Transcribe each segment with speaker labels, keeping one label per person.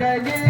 Speaker 1: மகளிர்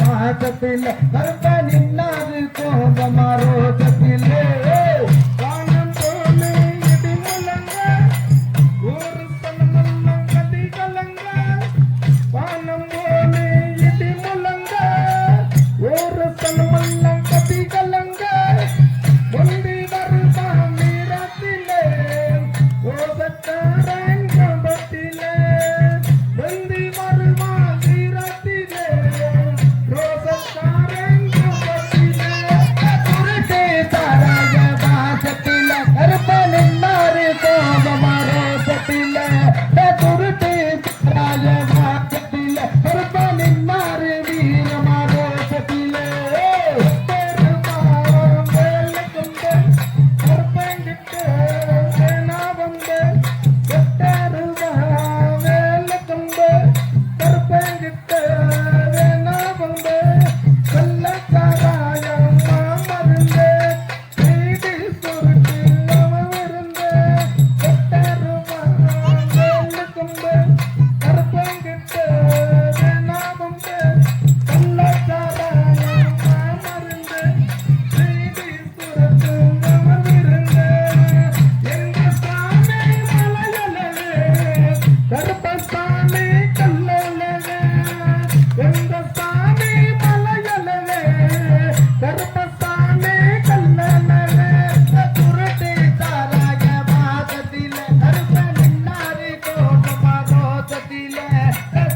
Speaker 1: பாசத்தில் கருப்ப நின்னாது கோபமா ரோசத்திலே Yes,